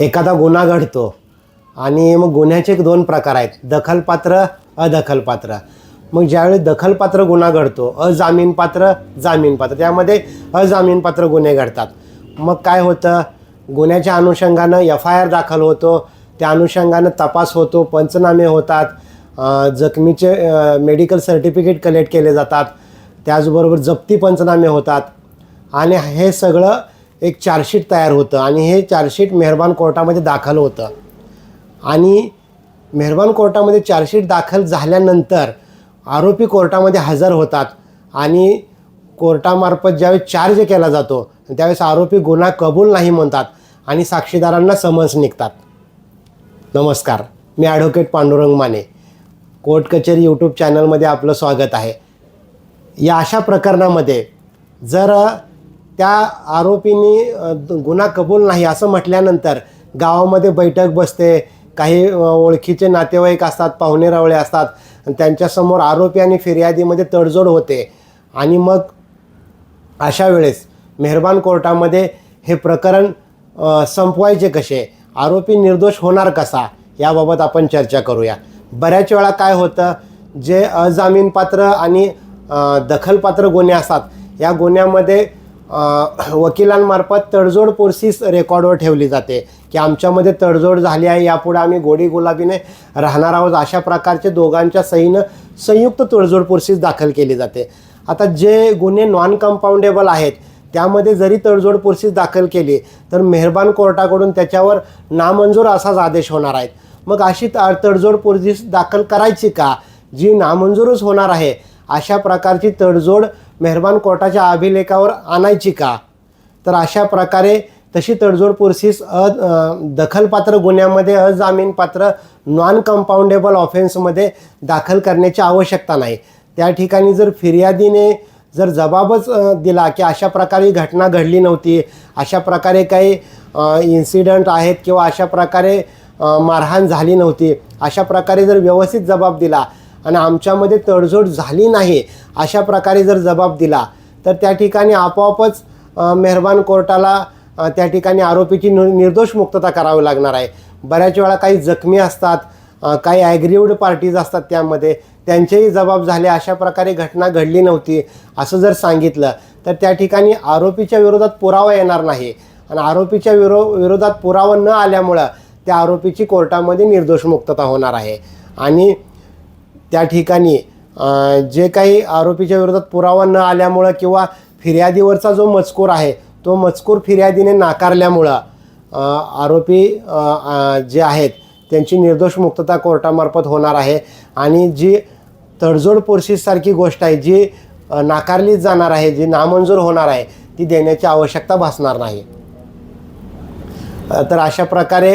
एखादा गुन्हा घडतो. आणि मग गुन्ह्याचे एक दोन प्रकार आहेत. दखलपात्र अदखलपात्र. मग ज्यावेळी दखलपात्र गुन्हा घडतो अजामीनपात्र जामीनपात्र. त्यामध्ये अजामीनपात्र गुन्हे घडतात. मग काय होतं? गुन्ह्याच्या अनुषंगानं एफ आय आर दाखल होतो. त्या अनुषंगानं तपास होतो पंचनामे होतात. जखमीचे मेडिकल सर्टिफिकेट कलेक्ट केले जातात. त्याचबरोबर जप्ती पंचनामे होतात. आणि हे सगळं एक चार्जशीट तयार होतं आणि हे चार्जशीट मेहरबान कोर्टामध्ये दाखल होतं. आणि मेहरबान कोर्टामध्ये चार्जशीट दाखल झाल्यानंतर आरोपी कोर्टामध्ये हजर होतात आणि कोर्टामार्फत ज्यावेळेस चार्ज केला जातो त्यावेळेस आरोपी गुन्हा कबूल नाही म्हणतात आणि साक्षीदारांना समन्स निघतात. नमस्कार मी ॲडव्होकेट पांडुरंग माने. कोर्ट कचेरी यूट्यूब चॅनलमध्ये आपलं स्वागत आहे. या अशा प्रकरणामध्ये जर त्या आरोपींनी गुन्हा कबूल नाही असं म्हटल्यानंतर गावामध्ये बैठक बसते काही ओळखीचे नातेवाईक असतात पाहुणेरावळे असतात आणि त्यांच्यासमोर आरोपी आणि फिर्यादीमध्ये तडजोड होते. आणि मग अशा वेळेस मेहरबान कोर्टामध्ये हे प्रकरण संपवायचे कसे? आरोपी निर्दोष होणार कसा? याबाबत आपण चर्चा करूया. बऱ्याच वेळा काय होतं जे अजामीनपात्र आणि दखलपात्र गुन्हे असतात या गुन्ह्यामध्ये वकिलांमार्फत तडजोड पोर्सीस रेकॉर्डवर ठेवली जाते की आमच्यामध्ये तडजोड झाली आहे यापुढे आम्ही गोडी गुलाबीने राहणार आहोत. अशा प्रकारचे दोघांच्या सहीनं संयुक्त तडजोड पोर्सीस दाखल केली जाते. आता जे गुन्हे नॉन कंपाऊंडेबल आहेत त्यामध्ये जरी तडजोड पोर्सीस दाखल केली तर मेहरबान कोर्टाकडून त्याच्यावर नामंजूर असाच आदेश होणार आहेत. मग अशी त- तडजोड पोर्सीस दाखल करायची का? जी नामंजूरच होणार आहे अशा प्रकारची तडजोड मेहरबान कोर्टाच्या अभिलेखावर आणायची का? तर अशा प्रकारे तशी तडजोड पुरसीस अ दखलपात्र गुन्ह्यामध्ये अजामीनपात्र नॉन कंपाऊंडेबल ऑफेन्समध्ये दाखल करण्याची आवश्यकता नाही. त्या ठिकाणी जर फिर्यादीने जर जबाबच दिला की अशा प्रकारे घटना घडली नव्हती अशा प्रकारे काही इन्सिडंट आहेत किंवा अशा प्रकारे मारहाण झाली नव्हती अशा प्रकारे जर व्यवस्थित जबाब दिला आणि आमच्यामध्ये तडजोड झाली नाही अशा प्रकारे जर जबाब दिला तर त्या ठिकाणी आपोआपच मेहरबान कोर्टाला त्या ठिकाणी आरोपीची नि निर्दोष मुक्तता करावी लागणार आहे. बऱ्याच वेळा काही जखमी असतात काही ॲग्रीवड पार्टीज असतात त्यामध्ये त्यांचेही जबाब झाले अशा प्रकारे घटना घडली नव्हती असं जर सांगितलं तर त्या ठिकाणी आरोपीच्या विरोधात पुरावा येणार नाही. आणि आरोपीच्या विरो विरोधात पुरावा न आल्यामुळं त्या आरोपीची कोर्टामध्ये निर्दोष मुक्तता होणार आहे. आणि त्या ठिकाणी जे काही आरोपीच्या विरोधात पुरावा न आल्यामुळं किंवा फिर्यादीवरचा जो मजकूर आहे तो मजकूर फिर्यादीने नाकारल्यामुळं आरोपी जे आहेत त्यांची निर्दोष मुक्तता कोर्टामार्फत होणार आहे. आणि जी तडजोड पोर्सीससारखी गोष्ट आहे जी नाकारलीच जाणार आहे जी नामंजूर होणार आहे ती देण्याची आवश्यकता भासणार नाही. तर अशा प्रकारे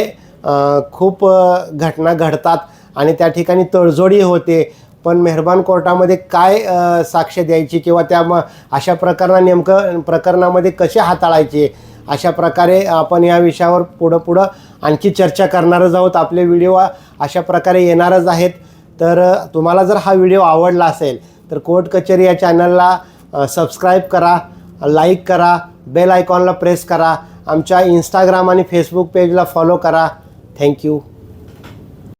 खूप घटना घडतात. आणि त्या ठिकाणी तडजोडी होते. पण मेहरबान कोर्टामध्ये काय साक्ष द्यायची किंवा त्या म अशा प्रकरणा नेमकं प्रकरणामध्ये कसे हाताळायचे अशा प्रकारे आपण या विषयावर पुढं पुढं आणखी चर्चा करणारच आहोत. आपले व्हिडिओ अशा प्रकारे येणारच आहेत. तर तुम्हाला जर हा व्हिडिओ आवडला असेल तर कोर्ट कचेरी या चॅनलला सबस्क्राईब करा लाईक करा बेल आयकॉनला प्रेस करा आमच्या इंस्टाग्राम आणि फेसबुक पेजला फॉलो करा. Thank you.